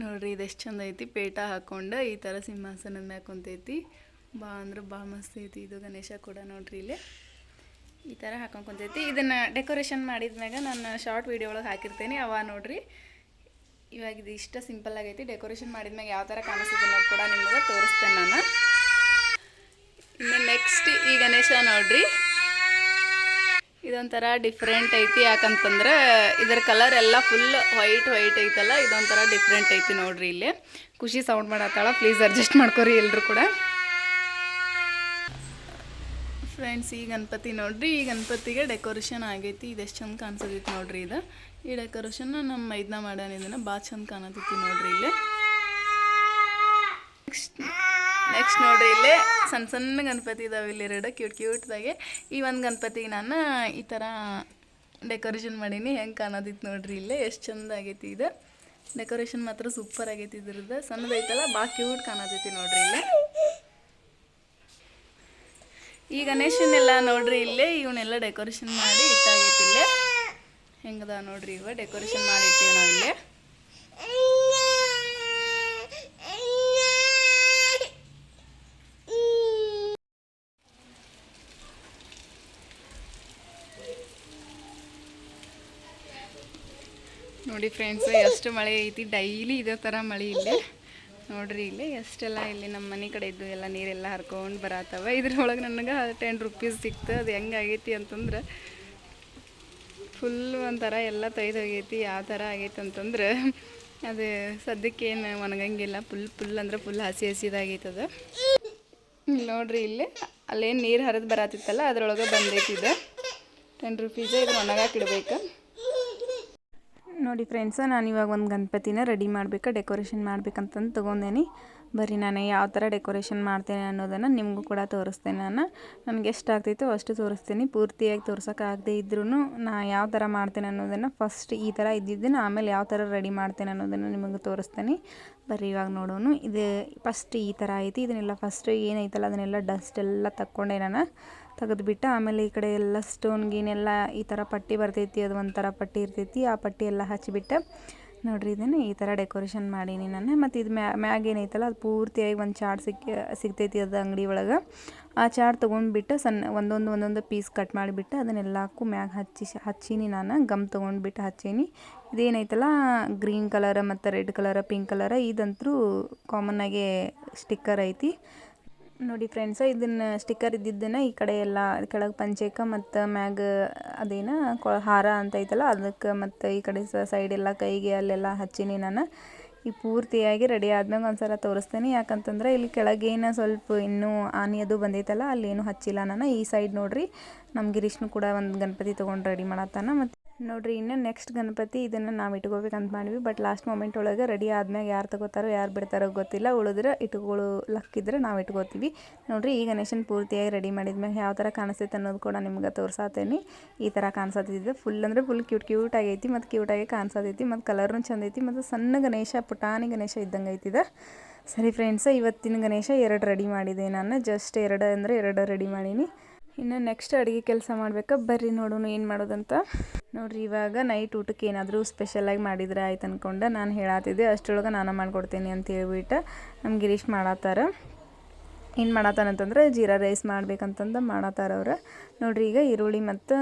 ನೋಡ್ರಿ ಇದು ಎಷ್ಟು ಚಂದ ಐತಿ. ಪೇಟ ಹಾಕೊಂಡು ಈ ಥರ ಸಿಂಹಾಸನದ ಮ್ಯಾಗ ಕುಂತೈತಿ. ಬಾ ಅಂದ್ರೆ ಭಾಳ ಮಸ್ತ್ ಐತಿ ಇದು ಗಣೇಶ ಕೂಡ ನೋಡ್ರಿ ಇಲ್ಲಿ. ಈ ಥರ ಹಾಕೊಂಡು ಕುಂತೈತಿ. ಇದನ್ನು ಡೆಕೋರೇಷನ್ ಮಾಡಿದ್ಮ್ಯಾಗ ನಾನು ಶಾರ್ಟ್ ವೀಡಿಯೋ ಒಳಗೆ ಹಾಕಿರ್ತೇನೆ. ಅವ ನೋಡ್ರಿ. ಇವಾಗ ಇದು ಇಷ್ಟ ಸಿಂಪಲ್ ಆಗೈತಿ ಡೆಕೋರೇಷನ್ ಮಾಡಿದ್ಮ್ಯಾಗ ಯಾವ ಥರ ಕಾಣಿಸ್ತದೆ ಅನ್ನೋದು ಕೂಡ ನಿಮಗೆ ತೋರಿಸ್ತೇನೆ ನಾನು. ಇನ್ನು ನೆಕ್ಸ್ಟ್ ಈ ಗಣೇಶ ನೋಡ್ರಿ. ಇದೊಂಥರ ಡಿಫ್ರೆಂಟ್ ಐತಿ. ಯಾಕಂತಂದ್ರೆ ಇದರ ಕಲರ್ ಎಲ್ಲ ಫುಲ್ ವೈಟ್ ವೈಟ್ ಐತಲ್ಲ, ಇದೊಂಥರ ಡಿಫ್ರೆಂಟ್ ಐತಿ ನೋಡ್ರಿ ಇಲ್ಲಿ. ಖುಷಿ ಸೌಂಡ್ ಮಾಡತ್ತಾಳ. ಪ್ಲೀಸ್ ಅಡ್ಜಸ್ಟ್ ಮಾಡ್ಕೊರಿ ಎಲ್ಲರೂ ಕೂಡ. ಫ್ರೆಂಡ್ಸ್ ಈ ಗಣಪತಿ ನೋಡ್ರಿ, ಈ ಗಣಪತಿಗೆ ಡೆಕೋರೇಷನ್ ಆಗೈತಿ. ಇದೆಷ್ಟು ಚಂದ ಕಾಣಿಸತೈತಿ ನೋಡ್ರಿ ಇದು. ಈ ಡೆಕೋರೇಷನ್ ನಮ್ಮ ಮೈದ್ನ ಮಾಡೋಣ ಇದನ್ನ ಭಾಳ ಚಂದ ಕಾಣತೈತಿ ನೋಡ್ರಿ ಇಲ್ಲಿ. ನೆಕ್ಸ್ಟ್ ನೆಕ್ಸ್ಟ್ ನೋಡ್ರಿ ಇಲ್ಲೇ ಸಣ್ಣ ಸಣ್ಣ ಗಣಪತಿ ಇದಾವೆ ಇಲ್ಲಿ ಎರಡು ಕ್ಯೂಟ್ ಕ್ಯೂಟ್ದಾಗೆ ಈ ಒಂದು ಗಣಪತಿಗೆ ನಾನು ಈ ಥರ ಡೆಕೋರೇಷನ್ ಮಾಡೀನಿ. ಹೆಂಗೆ ಕಾಣೋದಿತ್ತು ನೋಡ್ರಿ ಇಲ್ಲೇ, ಎಷ್ಟು ಚಂದ ಆಗೈತಿ ಇದು. ಡೆಕೋರೇಷನ್ ಮಾತ್ರ ಸೂಪರ್ ಆಗೈತಿ ಇದ್ರದ್ದು. ಸಣ್ಣದೈತಲ್ಲ ಭಾಳ ಕ್ಯೂಟ್ ಕಾಣತೈತಿ ನೋಡ್ರಿ ಇಲ್ಲೇ. ಈ ಗಣೇಶನೆಲ್ಲ ನೋಡ್ರಿ ಇಲ್ಲೇ ಇವನ್ನೆಲ್ಲ ಡೆಕೋರೇಷನ್ ಮಾಡಿ ಇಟ್ಟಾಗೈತಿ ಇಲ್ಲೇ. ಹೆಂಗದ ನೋಡ್ರಿ ಇವ ಡೆಕೋರೇಷನ್ ಮಾಡಿ ಇಟ್ಟೀವಿ ನಾವಿಲ್ಲೇ ನೋಡಿ ಫ್ರೆಂಡ್ಸ್ ಎಷ್ಟು ಮಳೆ ಐತಿ. ಡೈಲಿ ಇದೇ ಥರ ಮಳೆ ಇಲ್ಲಿ. ನೋಡ್ರಿ ಇಲ್ಲಿ ಎಷ್ಟೆಲ್ಲ ಇಲ್ಲಿ ನಮ್ಮ ಮನೆ ಕಡೆ ಇದ್ದು ಎಲ್ಲ ನೀರೆಲ್ಲ ಹರ್ಕೊಂಡು ಬರತ್ತವ. ಇದ್ರೊಳಗೆ ನನಗೆ ಟೆನ್ ರುಪೀಸ್ ಸಿಕ್ತು. ಅದು ಹೆಂಗೆ ಆಗೈತಿ ಅಂತಂದ್ರೆ ಫುಲ್ ಒಂಥರ ಎಲ್ಲ ತೊಯ್ದು ಹೋಗೈತಿ. ಯಾವ ಥರ ಆಗೈತಿ ಅಂತಂದ್ರೆ ಅದು ಸದ್ಯಕ್ಕೇನು ಒಣಗಂಗಿಲ್ಲ. ಫುಲ್ ಫುಲ್ ಅಂದ್ರೆ ಫುಲ್ ಹಸಿ ಹಸಿದಾಗೈತದ ನೋಡ್ರಿ ಇಲ್ಲಿ ಅಲ್ಲೇನು ನೀರು ಹರಿದು ಬರತ್ತಿತ್ತಲ್ಲ, ಅದ್ರೊಳಗೆ ಬಂದೈತಿ ಇದು. ಟೆನ್ ರುಪೀಸ್ ಇದು ಒಣಗಾಕಿಡ್ಬೇಕು ನೋಡಿ ಫ್ರೆಂಡ್ಸ ನಾನು ಇವಾಗ ಒಂದು ಗಣಪತಿನ ರೆಡಿ ಮಾಡ್ಬೇಕು ಡೆಕೋರೇಷನ್ ಮಾಡ್ಬೇಕಂತಂದು ತೊಗೊಂಡೇನಿ. ಬರೀ ನಾನು ಯಾವ ಥರ ಡೆಕೋರೇಷನ್ ಮಾಡ್ತೇನೆ ಅನ್ನೋದನ್ನು ನಿಮಗೂ ಕೂಡ ತೋರಿಸ್ತೇನೆ ನಾನು. ನನಗೆ ಎಷ್ಟು ಆಗ್ತೈತೋ ಅಷ್ಟು ತೋರಿಸ್ತೀನಿ. ಪೂರ್ತಿಯಾಗಿ ತೋರ್ಸೋಕ್ಕಾಗದೇ ಇದ್ರೂ ನಾ ಯಾವ ಥರ ಮಾಡ್ತೇನೆ ಅನ್ನೋದನ್ನು ಫಸ್ಟ್ ಈ ಥರ ಇದ್ದಿದ್ದನ್ನು ಆಮೇಲೆ ಯಾವ ಥರ ರೆಡಿ ಮಾಡ್ತೇನೆ ಅನ್ನೋದನ್ನು ನಿಮಗೆ ತೋರಿಸ್ತೇನೆ. ಬರ್ರಿ ಇವಾಗ ನೋಡೋಣ ಇದು ಫಸ್ಟ್ ಈ ಥರ ಐತಿ. ಇದನ್ನೆಲ್ಲ ಫಸ್ಟ್ ಏನೈತಲ್ಲ ಅದನ್ನೆಲ್ಲ ಡಸ್ಟ್ ಎಲ್ಲ ತಕ್ಕೊಂಡೆ ನಾನು. ತೆಗೆದ್ಬಿಟ್ಟು ಆಮೇಲೆ ಈ ಕಡೆ ಎಲ್ಲ ಸ್ಟೋನ್ ಗೀನೆಲ್ಲ ಈ ಥರ ಪಟ್ಟಿ ಬರ್ತೈತಿ, ಅದು ಒಂಥರ ಪಟ್ಟಿ ಇರ್ತೈತಿ. ಆ ಪಟ್ಟಿ ಎಲ್ಲ ಹಚ್ಚಿಬಿಟ್ಟು ನೋಡ್ರಿ ಇದನ್ನು ಈ ಥರ ಡೆಕೋರೇಷನ್ ಮಾಡೀನಿ ನಾನು. ಮತ್ತು ಇದು ಮ್ಯಾ, ಮ್ಯಾಗ ಏನೈತಲ್ಲ, ಅದು ಪೂರ್ತಿಯಾಗಿ ಒಂದು ಚಾರ್ಟ್ ಸಿಕ್ ಸಿಗ್ತೈತಿ ಅದು ಅಂಗಡಿ ಒಳಗೆ. ಆ ಚಾಟ್ ತೊಗೊಂಡ್ಬಿಟ್ಟು ಸಣ್ಣ ಒಂದೊಂದು ಒಂದೊಂದು ಪೀಸ್ ಕಟ್ ಮಾಡಿಬಿಟ್ಟು ಅದನ್ನೆಲ್ಲಕ್ಕೂ ಮ್ಯಾಗ ಹಚ್ಚಿ, ಹಚ್ಚೀನಿ ನಾನು. ಗಮ್ ತೊಗೊಂಡ್ಬಿಟ್ಟು ಹಚ್ಚೀನಿ. ಇದೇನೈತಲ್ಲ ಗ್ರೀನ್ ಕಲರ್ ಮತ್ತು ರೆಡ್ ಕಲರ್ ಪಿಂಕ್ ಕಲರ್ ಇದಂತೂ ಕಾಮನ್ನಾಗೆ ಸ್ಟಿಕ್ಕರ್ ಐತಿ. ನೋಡಿ ಫ್ರೆಂಡ್ಸ ಇದನ್ನು ಸ್ಟಿಕ್ಕರ್ ಇದ್ದಿದ್ದನ್ನು ಈ ಕಡೆ ಎಲ್ಲ ಕೆಳಗೆ ಪಂಚೇಕ ಮತ್ತು ಮ್ಯಾಗ ಅದೇನ ಹಾರ ಅಂತ ಐತಲ್ಲ, ಅದಕ್ಕೆ ಮತ್ತು ಈ ಕಡೆ ಸೈಡ್ ಎಲ್ಲ ಕೈಗೆ ಅಲ್ಲೆಲ್ಲ ಹಚ್ಚೀನಿ ನಾನು ಈ ಪೂರ್ತಿಯಾಗಿ ರೆಡಿ ಆದ್ಮೇಲೆ ಒಂದ್ಸಲ ತೋರಿಸ್ತೀನಿ. ಯಾಕಂತಂದ್ರೆ ಇಲ್ಲಿ ಕೆಳಗೇನು ಸ್ವಲ್ಪ ಇನ್ನೂ ಆನೆ ಅದು ಬಂದೈತಲ್ಲ, ಅಲ್ಲೇನು ಹಚ್ಚಿಲ್ಲ ನಾನು. ಈ ಸೈಡ್ ನೋಡ್ರಿ ನಮ್ಮ ಗಿರೀಶ್ನು ಕೂಡ ಒಂದು ಗಣಪತಿ ತೊಗೊಂಡು ರೆಡಿ ಮಾಡತ್ತಾನ. ಮತ್ತು ನೋಡ್ರಿ, ಇನ್ನು ನೆಕ್ಸ್ಟ್ ಗಣಪತಿ ಇದನ್ನು ನಾವು ಇಟ್ಕೋಬೇಕಂತ ಮಾಡಿವಿ. ಬಟ್ ಲಾಸ್ಟ್ ಮೂಮೆಂಟ್ ಒಳಗೆ ರೆಡಿ ಆದ್ಮ್ಯಾಗ ಯಾರು ತಗೋತಾರೋ, ಯಾರು ಬಿಡ್ತಾರೋ ಗೊತ್ತಿಲ್ಲ. ಉಳಿದ್ರೆ ಇಟ್ಕೊಳ್ಳೋ ಲಕ್ಕಿದ್ರೆ ನಾವು ಇಟ್ಕೋತೀವಿ. ನೋಡ್ರಿ ಈ ಗಣೇಶನ ಪೂರ್ತಿಯಾಗಿ ರೆಡಿ ಮಾಡಿದ್ಮ್ಯಾಗ ಯಾವ ಥರ ಕಾಣಿಸ್ತೈತೆ ಅನ್ನೋದು ಕೂಡ ನಿಮ್ಗೆ ತೋರ್ಸಾತೇನಿ. ಈ ಥರ ಕಾಣಿಸತ್ತಿದ್ದು ಫುಲ್ ಅಂದರೆ ಫುಲ್ ಕ್ಯೂಟ್ ಕ್ಯೂಟ್ ಆಗೈತಿ ಮತ್ತು ಕ್ಯೂಟಾಗಿ ಕಾಣಿಸತೈತಿ ಮತ್ತು ಕಲರ್ನು ಚಂದ ಐತಿ ಮತ್ತು ಸಣ್ಣ ಗಣೇಶ, ಪುಟಾಣಿ ಗಣೇಶ ಇದ್ದಂಗೆ ಐತಿದ. ಸರಿ ಫ್ರೆಂಡ್ಸ ಇವತ್ತಿನ ಗಣೇಶ ಎರಡು ರೆಡಿ ಮಾಡಿದೆ. ನಾನು ಜಸ್ಟ್ ಎರಡು ಅಂದರೆ ಎರಡು ರೆಡಿ ಮಾಡೀನಿ. ಇನ್ನು ನೆಕ್ಸ್ಟ್ ಅಡುಗೆ ಕೆಲಸ ಮಾಡ್ಬೇಕಾ? ಬರ್ರಿ ನೋಡೋಣ ಏನು ಮಾಡೋದಂತ. ನೋಡ್ರಿ, ಇವಾಗ ನೈಟ್ ಊಟಕ್ಕೆ ಏನಾದರೂ ಸ್ಪೆಷಲಾಗಿ ಮಾಡಿದ್ರೆ ಆಯ್ತು ಅಂದ್ಕೊಂಡು ನಾನು ಹೇಳತ್ತಿದ್ದೆ ಅಷ್ಟರೊಳಗೆ ನಾನು ಮಾಡಿಕೊಡ್ತೀನಿ ಅಂತ ಹೇಳ್ಬಿಟ್ಟು ನಮ್ಮ ಗಿರೀಶ್ ಮಾಡತ್ತಾರ ಏನು ಮಾಡತ್ತಾನಂತಂದ್ರೆ ಜೀರಾ ರೈಸ್ ಮಾಡ್ಬೇಕಂತಂದು ಮಾಡತ್ತಾರ ಅವ್ರು. ನೋಡ್ರಿ, ಈಗ ಈರುಳ್ಳಿ ಮತ್ತು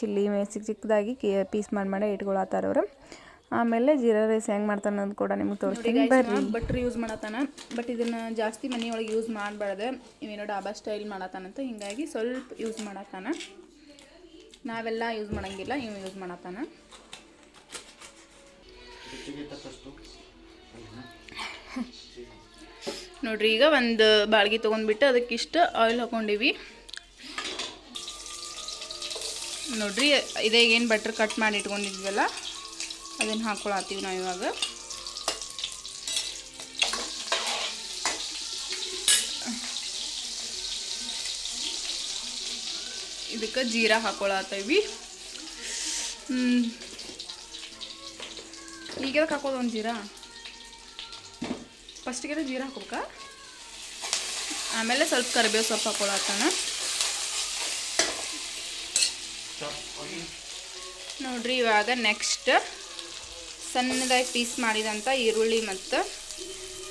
ಚಿಲ್ಲಿ ಚಿಕ್ಕ ಚಿಕ್ಕದಾಗಿ ಪೀಸ್ ಮಾಡಿ ಮಾಡಿ ಇಟ್ಕೊಳತ್ತಾರ ಅವ್ರು. ಆಮೇಲೆ ಜೀರಾ ರೈಸ್ ಹೆಂಗೆ ಮಾಡ್ತಾನೆ ಅಂತ ಕೂಡ ನಿಮ್ಗೆ ತೋರಿಸ್ತೀನಿ. ಬರ್ರಿ. ಬಟ್ರ್ ಯೂಸ್ ಮಾಡತ್ತಾನ ಬಟ್ ಇದನ್ನು ಜಾಸ್ತಿ ಮನೆಯೊಳಗೆ ಯೂಸ್ ಮಾಡಬಾರ್ದೆ. ಇವೇನೋ ಡಾಬಾ ಸ್ಟೈಲ್ ಮಾಡತ್ತಾನಂತ ಹಿಂಗಾಗಿ ಸ್ವಲ್ಪ ಯೂಸ್ ಮಾಡತ್ತಾನ ನಾವೆಲ್ಲ ಯೂಸ್ ಮಾಡಂಗಿಲ್ಲ ನೀವು ಯೂಸ್ ಮಾಡತ್ತಾನ ನೋಡ್ರಿ ಈಗ ಒಂದು ಬಾಳ್ಗಿ ತೊಗೊಂಡ್ಬಿಟ್ಟು ಅದಕ್ಕಿಷ್ಟು ಆಯಿಲ್ ಹಾಕೊಂಡಿವಿ. ನೋಡ್ರಿ ಇದೇ ಏನು ಬಟ್ರ್ ಕಟ್ ಮಾಡಿ ಇಟ್ಕೊಂಡಿದ್ವಲ್ಲ? ಅದನ್ನು ಹಾಕ್ಕೊಳತ್ತೀವಿ ನಾವು ಇವಾಗ. ಇದಕ್ಕೆ ಜೀರಾ ಹಾಕೊಳತ್ತೀವಿ. ಈಗ ಹಾಕೋದು ಒಂದು ಜೀರಾ? ಫಸ್ಟಿಗೆ ಜೀರಾ ಹಾಕೋಕ ಆಮೇಲೆ ಸ್ವಲ್ಪ ಕರಿಬೇವು ಸೊಪ್ಪು ಹಾಕೊಳತ್ತಾನ ನೋಡ್ರಿ ಇವಾಗ ನೆಕ್ಸ್ಟ್ ಸಣ್ಣದಾಗಿ ಪೀಸ್ ಮಾಡಿದಂಥ ಈರುಳ್ಳಿ ಮತ್ತು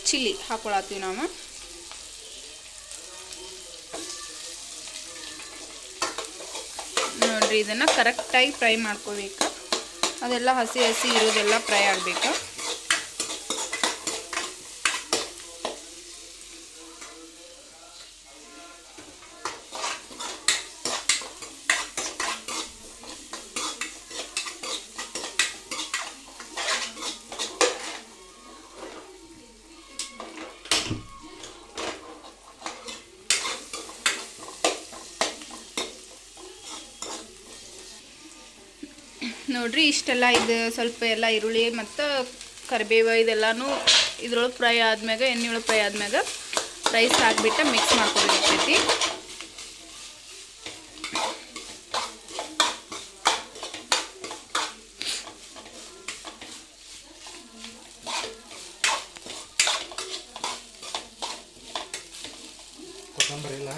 ಚಿಲ್ಲಿ ಹಾಕೊಳತ್ತೀವಿ ನಾವು. ನೋಡಿರಿ, ಇದನ್ನು ಕರೆಕ್ಟಾಗಿ ಫ್ರೈ ಮಾಡ್ಕೋಬೇಕು. ಅದೆಲ್ಲ ಹಸಿ ಹಸಿ ಇರೋದೆಲ್ಲ ಫ್ರೈ ಆಗಬೇಕು. ನೋಡ್ರಿ, ಇಷ್ಟೆಲ್ಲ ಇದು ಸ್ವಲ್ಪ ಎಲ್ಲ ಈರುಳ್ಳಿ ಮತ್ತು ಕರಿಬೇವು ಇದೆಲ್ಲನೂ ಇದ್ರೊಳಗೆ ಫ್ರೈ ಆದ್ಮ್ಯಾಗ ಎಣ್ಣೆ ಒಳಗೆ ಫ್ರೈ ಆದ್ಮ್ಯಾಗ ರೈಸ್ ಹಾಕ್ಬಿಟ್ಟು ಮಿಕ್ಸ್ ಮಾಡ್ಕೊಬೇಕಾಗ್ತೈತಿ ಕೊತ್ತಂಬರಿ ಇಲ್ಲ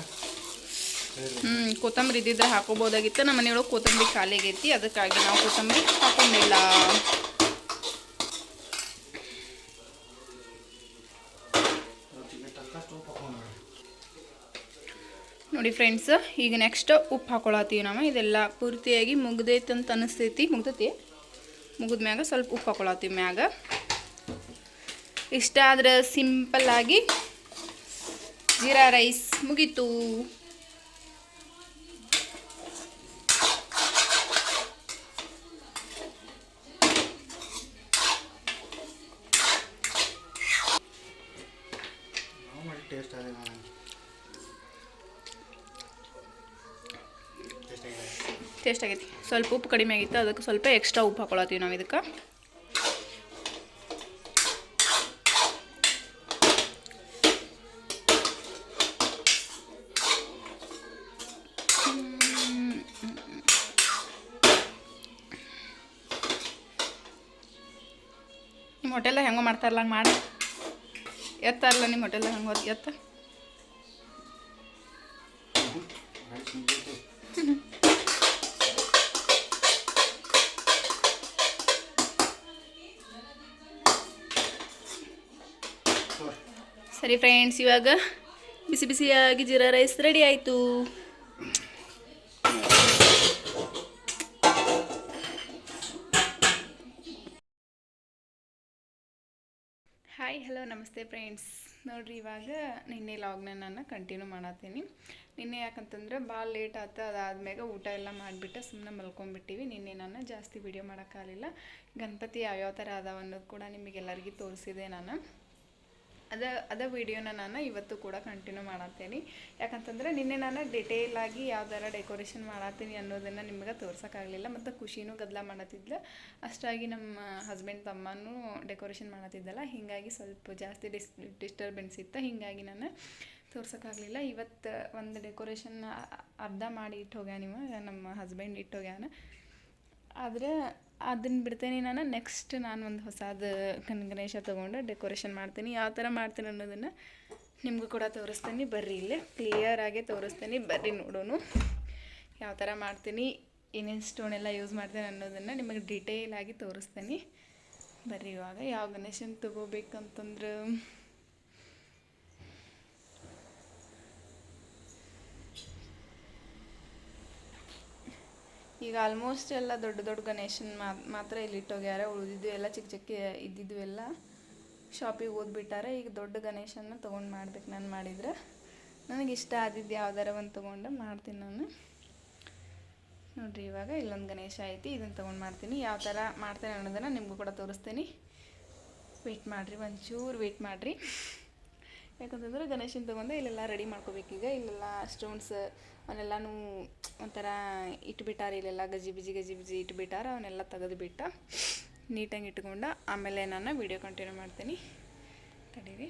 ಹ್ಞೂ ಕೊತ್ತಂಬರಿ ಹಾಕೋಬೋದಾಗಿತ್ತು. ನಮ್ಮ ಮನೆಯೊಳಗೆ ಕೊತ್ತಂಬರಿ ಖಾಲಿ ಆಗೈತಿ ಅದಕ್ಕಾಗಿ ನಾವು ಕೊತ್ತಂಬರಿ ಹಾಕೊಂಡಿಲ್ಲ. ನೋಡಿ ಫ್ರೆಂಡ್ಸ್, ಈಗ ನೆಕ್ಸ್ಟ್ ಉಪ್ಪು ಹಾಕೊಳತ್ತೀವಿ ನಾವು. ಇದೆಲ್ಲ ಪೂರ್ತಿಯಾಗಿ ಮುಗ್ದೈತೆ ಅಂತ ಅನಿಸ್ತೈತಿ. ಮುಗ್ದೈತಿ? ಮುಗಿದ ಮ್ಯಾಗ ಸ್ವಲ್ಪ ಉಪ್ಪು ಹಾಕೊಳತ್ತೀವಿ ಮ್ಯಾಗ. ಇಷ್ಟ ಆದ್ರೆ ಸಿಂಪಲ್ಲಾಗಿ ಜೀರಾ ರೈಸ್ ಮುಗೀತು. ಆಗೈತಿ. ಸ್ವಲ್ಪ ಉಪ್ಪು ಕಡಿಮೆ ಆಗಿತ್ತು, ಅದಕ್ಕೆ ಸ್ವಲ್ಪ ಎಕ್ಸ್ಟ್ರಾ ಉಪ್ಪು ಹಾಕೊಳತ್ತೀವಿ ನಾವು ಇದಕ್ಕೆ. ನಿಮ್ಮ ಹೋಟೆಲ್ದಾಗ ಹೆಂಗೋ ಮಾಡ್ತಾರಲ್ಲ, ಹಂಗೆ ಮಾಡಿ. ಎತ್ತಾರಲ್ಲ ನಿಮ್ಮ ಹೋಟೆಲ್ದಾಗ ಹಂಗೆ ಎತ್ತ. ಸರಿ ಫ್ರೆಂಡ್ಸ್ ಇವಾಗ ಬಿಸಿ ಬಿಸಿಯಾಗಿ ಜೀರಾ ರೈಸ್ ರೆಡಿ ಆಯಿತು. ಹಾಯ್ ಹಲೋ ನಮಸ್ತೆ ಫ್ರೆಂಡ್ಸ್ ನೋಡ್ರಿ, ಇವಾಗ ನಿನ್ನೆ ಲಾಗ್ನ ನಾನು ಕಂಟಿನ್ಯೂ ಮಾಡತ್ತೀನಿ ನಿನ್ನೆ ಯಾಕಂತಂದ್ರೆ ಭಾಳ ಲೇಟ್ ಆಯ್ತು ಅದಾದ್ಮೇಲೆ ಊಟ ಎಲ್ಲ ಮಾಡಿಬಿಟ್ಟು ಸುಮ್ಮನೆ ಮಲ್ಕೊಂಡ್ಬಿಟ್ಟಿವಿ. ನಿನ್ನೆ ನಾನು ಜಾಸ್ತಿ ವಿಡಿಯೋ ಮಾಡೋಕ್ಕಾಗಲಿಲ್ಲ ಗಣಪತಿ ಯಾವ್ಯಾವ ಥರ ಅದಾವ ಅನ್ನೋದು ಕೂಡ ನಿಮಗೆಲ್ಲರಿಗೂ ತೋರಿಸಿದೆ ನಾನು. ಅದ ಅದ ವಿಡಿಯೋನ ನಾನು ಇವತ್ತು ಕೂಡ ಕಂಟಿನ್ಯೂ ಮಾಡತ್ತೀನಿ ಯಾಕಂತಂದ್ರೆ ನಿನ್ನೆ ನಾನು ಡಿಟೇಲ್ ಆಗಿ ಯಾವ ಡೆಕೋರೇಷನ್ ಮಾಡತ್ತೀನಿ ಅನ್ನೋದನ್ನು ನಿಮ್ಗೆ ತೋರ್ಸೋಕ್ಕಾಗಲಿಲ್ಲ, ಮತ್ತು ಖುಷಿನೂ ಗದ್ದಲ ಮಾಡತ್ತಿದ್ಲ ಅಷ್ಟಾಗಿ ನಮ್ಮ ಹಸ್ಬೆಂಡ್ ತಮ್ಮನೂ ಡೆಕೋರೇಷನ್ ಮಾಡತ್ತಿದ್ದಲ್ಲ ಹೀಗಾಗಿ ಸ್ವಲ್ಪ ಜಾಸ್ತಿ ಡಿಸ್ ಡಿಸ್ಟರ್ಬೆನ್ಸ್ ಇತ್ತು, ಹೀಗಾಗಿ ನಾನು ತೋರ್ಸೋಕ್ಕಾಗಲಿಲ್ಲ. ಇವತ್ತು ಒಂದು ಡೆಕೋರೇಷನ್ ಅರ್ಧ ಮಾಡಿ ಇಟ್ಟು ಹೋಗ್ಯಾನಿವ ನೀವು, ನಮ್ಮ ಹಸ್ಬೆಂಡ್ ಇಟ್ಟು ಹೋಗ್ಯಾನ. ಆದರೆ ಅದನ್ನು ಬಿಡ್ತೇನೆ ನಾನು. ನೆಕ್ಸ್ಟ್ ನಾನು ಒಂದು ಹೊಸದು ಗಣೇಶ ತೊಗೊಂಡು ಡೆಕೋರೇಷನ್ ಮಾಡ್ತೀನಿ. ಯಾವ ಥರ ಮಾಡ್ತೀನಿ ಅನ್ನೋದನ್ನು ನಿಮಗೂ ಕೂಡ ತೋರಿಸ್ತೀನಿ. ಬರ್ರಿ ಇಲ್ಲೇ. ಕ್ಲಿಯರಾಗೆ ತೋರಿಸ್ತೀನಿ. ಬರ್ರಿ ನೋಡೋನು. ಯಾವ ಥರ ಮಾಡ್ತೀನಿ, ಏನೇನು ಸ್ಟೋನ್ ಎಲ್ಲ ಯೂಸ್ ಮಾಡ್ತೀನಿ ಅನ್ನೋದನ್ನು ನಿಮಗೆ ಡಿಟೇಲಾಗಿ ತೋರಿಸ್ತೀನಿ. ಬರ್ರಿ ಇವಾಗ. ಯಾವ ಗಣೇಶನ ತೊಗೋಬೇಕಂತಂದ್ರೆ ಈಗ ಆಲ್ಮೋಸ್ಟ್ ಎಲ್ಲ ದೊಡ್ಡ ದೊಡ್ಡ ಗಣೇಶನ್ ಮಾತ್ರ ಇಲ್ಲಿ ಇಟ್ಟೋಗ್ಯಾರ. ಉಳಿದಿದ್ದು ಎಲ್ಲ ಚಿಕ್ಕ ಚಿಕ್ಕ ಇದ್ದಿದ್ದು ಎಲ್ಲ ಶಾಪಿಗೆ ಓದ್ಬಿಟ್ಟಾರೆ ಈಗ ದೊಡ್ಡ ಗಣೇಶನ ತೊಗೊಂಡು ಮಾಡ್ಬೇಕು ನಾನು ಮಾಡಿದ್ರೆ. ನನಗೆ ಇಷ್ಟ ಆದಿದ್ದು ಯಾವ್ದಾರ ಒಂದು ತೊಗೊಂಡು ಮಾಡ್ತೀನಿ ನಾನು. ನೋಡ್ರಿ, ಇವಾಗ ಇಲ್ಲೊಂದು ಗಣೇಶ ಐತಿ. ಇದನ್ನು ತೊಗೊಂಡು ಮಾಡ್ತೀನಿ. ಯಾವ ಥರ ಮಾಡ್ತೇನೆ ಅನ್ನೋದನ್ನು ನಿಮಗೂ ಕೂಡ ತೋರಿಸ್ತೀನಿ. ವೆಯ್ಟ್ ಮಾಡಿರಿ, ಒಂಚೂರು ವೆಯ್ಟ್ ಮಾಡಿರಿ. ಯಾಕಂತಂದ್ರೆ ಗಣೇಶನ ತಗೊಂಡು ಇಲ್ಲೆಲ್ಲ ರೆಡಿ ಮಾಡ್ಕೋಬೇಕೀಗ ಇಲ್ಲೆಲ್ಲ ಸ್ಟೋನ್ಸ್ ಅವನ್ನೆಲ್ಲನೂ ಒಂಥರ ಇಟ್ಬಿಟ್ಟಾರ, ಇಲ್ಲೆಲ್ಲ ಗಜಿ ಬಿಜಿ ಗಜಿ ಬಿಜಿ ಇಟ್ಬಿಟ್ಟಾರ, ಅವನ್ನೆಲ್ಲ ತೆಗೆದು ಬಿಟ್ಟ ನೀಟಾಗಿ ಇಟ್ಕೊಂಡು ಆಮೇಲೆ ನಾನು ವಿಡಿಯೋ ಕಂಟಿನ್ಯೂ ಮಾಡ್ತೀನಿ. ತಡೀರಿ.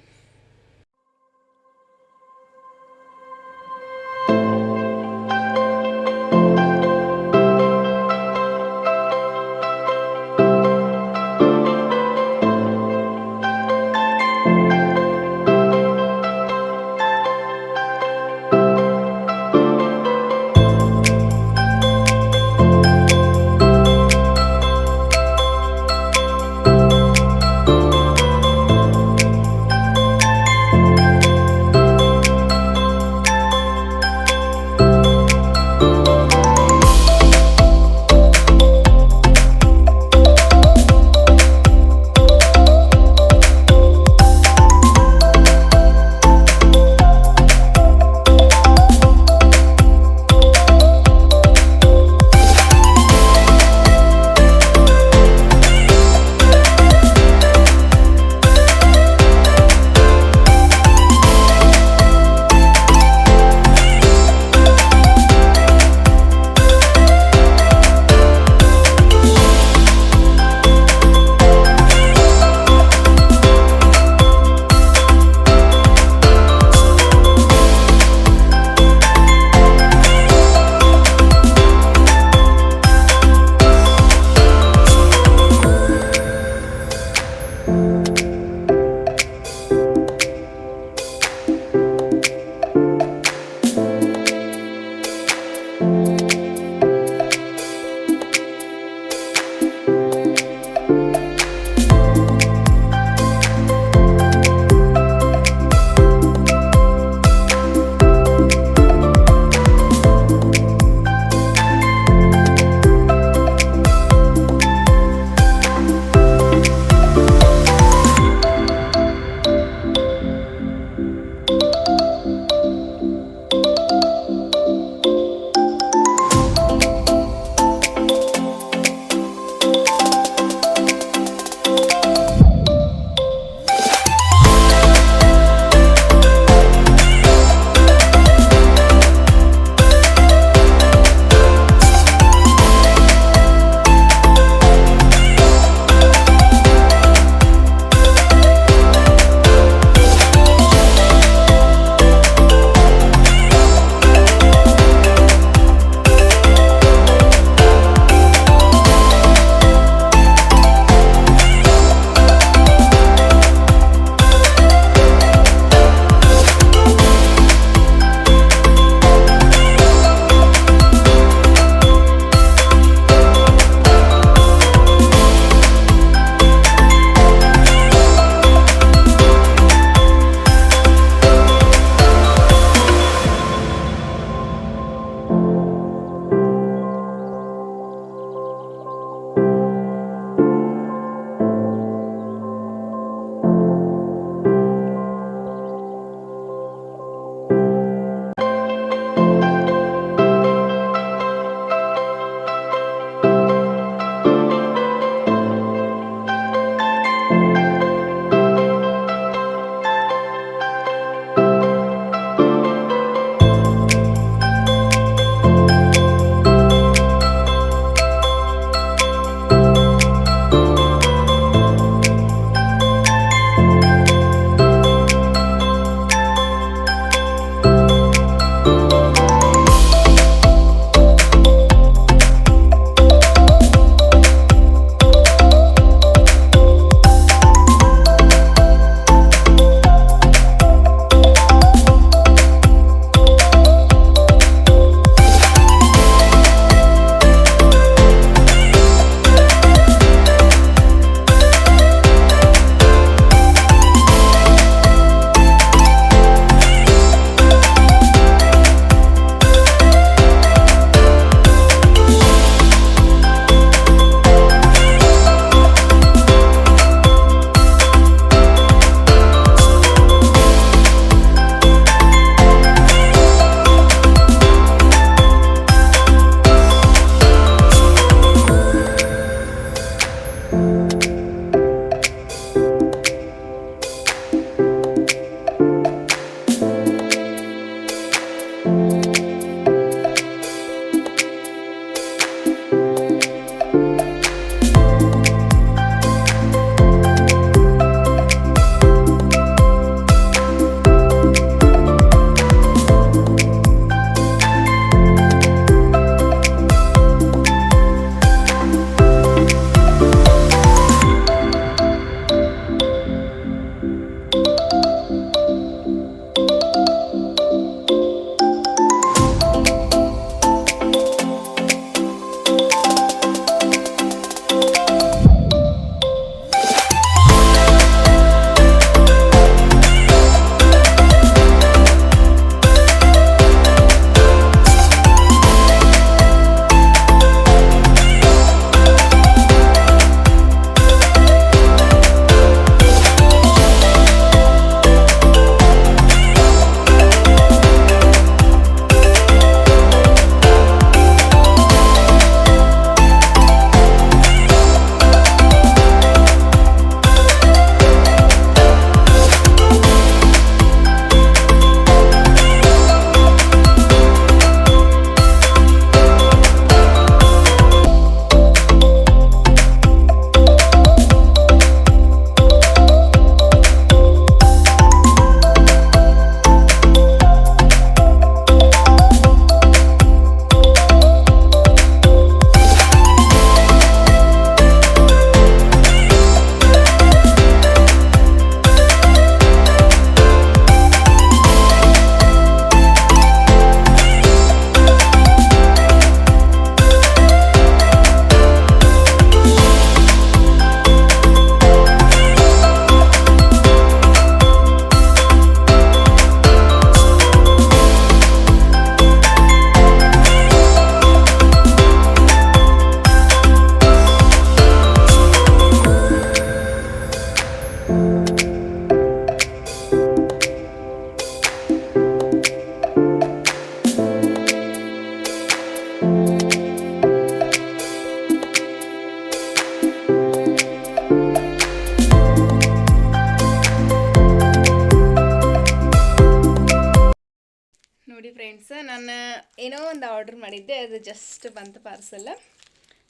ಬಂತು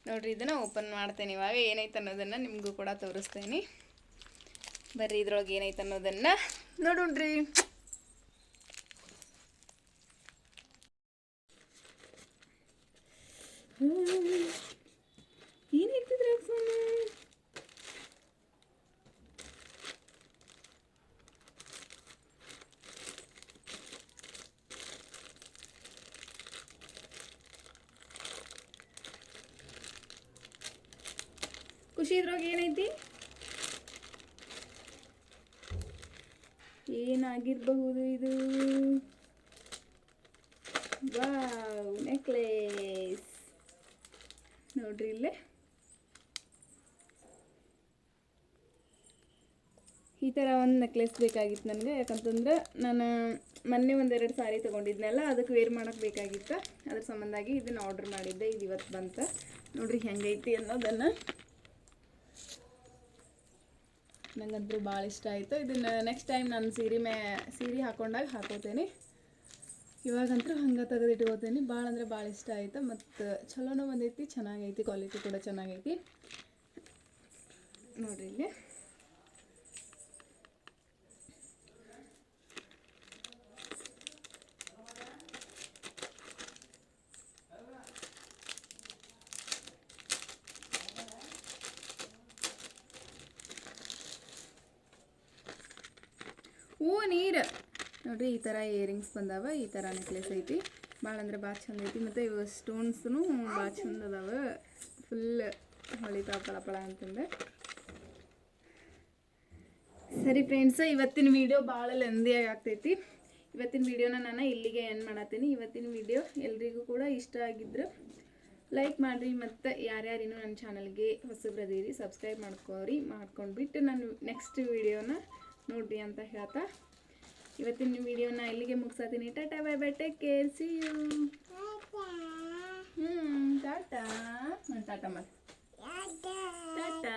ನೋಡಿರಿ, ಇದನ್ನು ಓಪನ್ ಮಾಡ್ತೇನೆ ಇವಾಗ. ಏನೈತೆ ಅನ್ನೋದನ್ನು ನಿಮಗೂ ಕೂಡ ತೋರಿಸ್ತೇನೆ. ಬರ್ರಿ, ಇದ್ರೊಳಗೆ ಏನೈತೆ ಅನ್ನೋದನ್ನು ನೋಡೋಣ್ರಿ. ಏನೈತಿದ್ರೆ ಖುಷಿ ಏನೈತಿ? ಏನಾಗಿರಬಹುದು ಇದು? Wow, necklace. ನೋಡ್ರಿ ಇಲ್ಲೇ. ಈ ಥರ ಒಂದು ನೆಕ್ಲೆಸ್ ಬೇಕಾಗಿತ್ತು ನನಗೆ. ಯಾಕಂತಂದ್ರೆ ನಾನು ಮೊನ್ನೆ ಒಂದೆರಡು ಸಾರಿ ತೊಗೊಂಡಿದ್ನಲ್ಲ ಅದಕ್ಕೆ ವೇರ್ ಮಾಡೋಕ್ಕೆ ಬೇಕಾಗಿತ್ತು. ಅದ್ರ ಸಂಬಂಧಾಗಿ ಇದನ್ನು ಆರ್ಡ್ರ್ ಮಾಡಿದ್ದೆ. ಇದು ಇವತ್ತು ಬಂತ. ನೋಡ್ರಿ ಹೆಂಗೈತಿ ಅನ್ನೋದನ್ನು. ನಂಗಂತೂ ಭಾಳ ಇಷ್ಟ ಆಯಿತು. ಇದನ್ನು ನೆಕ್ಸ್ಟ್ ಟೈಮ್ ನಾನು ಸೀರೆ ಮೇ, ಸೀರೆ ಹಾಕೊಂಡಾಗ ಹಾಕೋತೇನೆ. ಇವಾಗಂತೂ ಹಂಗೆ ತೆಗೆದಿಟ್ಕೋತೇನೆ. ಭಾಳ ಅಂದರೆ ಭಾಳ ಇಷ್ಟ ಆಯಿತು. ಮತ್ತು ಚಲೋನೂ ಬಂದೈತಿ, ಚೆನ್ನಾಗೈತಿ ಕ್ವಾಲಿಟಿ ಕೂಡ ಚೆನ್ನಾಗೈತಿ. ನೋಡಿರಿ ಇಲ್ಲಿ. ಹೂ ನೀರು. ನೋಡಿರಿ, ಈ ಥರ ಇಯರಿಂಗ್ಸ್ ಬಂದಾವ, ಈ ಥರ ನೆಕ್ಲೆಸ್ ಐತಿ. ಭಾಳ ಅಂದ್ರೆ ಭಾಳ ಚಂದ ಐತಿ. ಮತ್ತು ಇವು ಸ್ಟೋನ್ಸ್ನು ಭಾಳ ಚಂದ ಅದಾವ. ಫುಲ್ ಹೊಳಿತಾವ ಪಳ ಪಳ ಅಂತಂದು. ಸರಿ ಫ್ರೆಂಡ್ಸ್ ಇವತ್ತಿನ ವಿಡಿಯೋ ಭಾಳ ಲೆಂದಿಯಾಗಿ ಆಗ್ತೈತಿ. ಇವತ್ತಿನ ವಿಡಿಯೋನ ನಾನು ಇಲ್ಲಿಗೆ ಎಂಡ್ ಮಾಡತ್ತೀನಿ. ಇವತ್ತಿನ ವಿಡಿಯೋ ಎಲ್ರಿಗೂ ಕೂಡ ಇಷ್ಟ ಆಗಿದ್ರೆ ಲೈಕ್ ಮಾಡಿರಿ. ಮತ್ತು ಯಾರ್ಯಾರಿನೂ ನನ್ನ ಚಾನಲ್ಗೆ ಹೊಸಬ್ರದೀರಿ ಸಬ್ಸ್ಕ್ರೈಬ್ ಮಾಡ್ಕೋರಿ. ಮಾಡ್ಕೊಂಡ್ಬಿಟ್ಟು ನಾನು ನೆಕ್ಸ್ಟ್ ವಿಡಿಯೋನ ನೋಡಿ ಅಂತ ಹೇಳ್ತಾ. ಇವತ್ತಿನ ವಿಡಿಯೋನ ಇಲ್ಲಿಗೆ ಮುಗಿಸ್ತೀನಿ. Tata bye bye take care see you ಹ್ಞೂ ಟಾಟಾ. ಟಾಟಾ ಮತ್ತೆ ಟಾಟಾ.